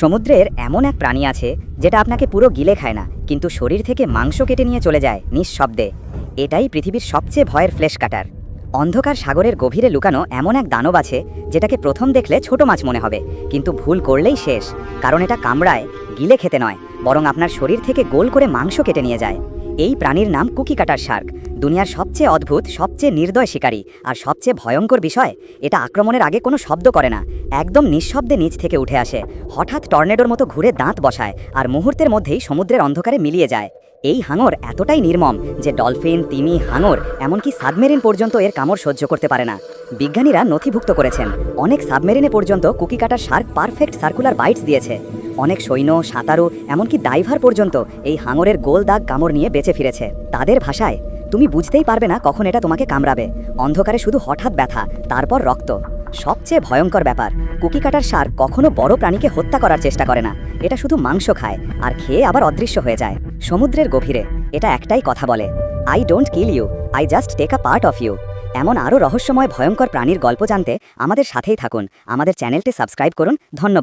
সমুদ্রের এমন এক প্রাণী আছে যেটা আপনাকে পুরো গিলে খায় না, কিন্তু শরীর থেকে মাংস কেটে নিয়ে চলে যায় নিঃশব্দে। এটাই পৃথিবীর সবচেয়ে ভয়ের ফ্লেশ কাটার। অন্ধকার সাগরের গভীরে লুকানো এমন এক দানব আছে যেটাকে প্রথম দেখলে ছোট মাছ মনে হবে, কিন্তু ভুল করলেই শেষ, কারণ এটা কামড়ায়, গিলে খেতে নয়, বরং আপনার শরীর থেকে গোল করে মাংস কেটে নিয়ে যায়। এই প্রাণীর নাম কুকি কাটার শার্ক। দুনিয়ার সবচেয়ে অদ্ভুত, সবচেয়ে নির্দয় শিকারী আর সবচেয়ে ভয়ঙ্কর বিষয়, এটা আক্রমণের আগে কোনো শব্দ করে না। একদম নিঃশব্দে নিচ থেকে উঠে আসে। হঠাৎ টর্নেডোর মতো ঘুরে দাঁত বসায় আর মুহূর্তের মধ্যেই সমুদ্রের অন্ধকারে মিলিয়ে যায়। এই হাঙর এতটাই নির্মম যে ডলফিন, তিমি, হাঙর, এমনকি সাবমেরিন পর্যন্ত এর কামড় সহ্য করতে পারে না। বিজ্ঞানীরা নথিভুক্ত করেছেন, অনেক সাবমেরিনে পর্যন্ত cookie cutter shark perfect circular bites দিয়েছে। অনেক সৈন্য, সাঁতারু, এমনকি ডাইভার পর্যন্ত এই হাঙরের গোল দাগ কামড় নিয়ে বেঁচে ফিরেছে। তাদের ভাষায়, তুমি বুঝতেই পারবে না কখন এটা তোমাকে কামড়াবে। অন্ধকারে শুধু হঠাৎ ব্যথা, তারপর রক্ত। সবচেয়ে ভয়ঙ্কর ব্যাপার, কুকি কাটার সার কখনো বড় প্রাণীকে হত্যা করার চেষ্টা করে না। এটা শুধু মাংস খায়, আর খেয়ে আবার অদৃশ্য হয়ে যায়। সমুদ্রের গভীরে, এটা একটাই কথা বলে I don't kill you I just take a part of you এমন আরও রহস্যময়, ভয়ঙ্কর প্রাণীর গল্প জানতে আমাদের সাথেই থাকুন। আমাদের চ্যানেলটি সাবস্ক্রাইব করুন। ধন্যবাদ।